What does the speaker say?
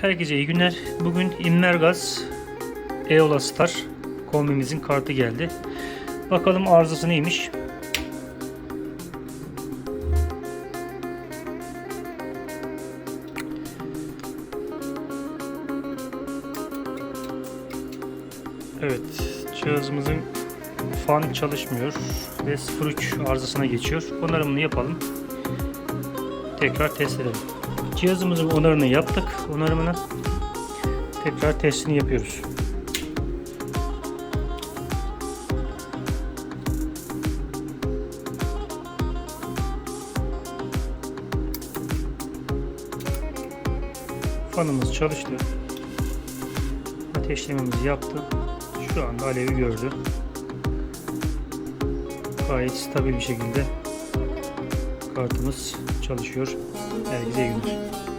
Herkese iyi günler. Bugün Inmergaz Eola Star kombimizin kartı geldi. Bakalım arızası neymiş. Evet, cihazımızın fan çalışmıyor ve 03 arızasına geçiyor. Onarımını yapalım. Tekrar test edelim. Cihazımızın onarını yaptık. Onarımını tekrar testini yapıyoruz. Fanımız çalıştı. Ateşlememizi yaptı. Şu anda alevi gördü. Gayet stabil bir şekilde kartımız çalışıyor. Herkese iyi günler.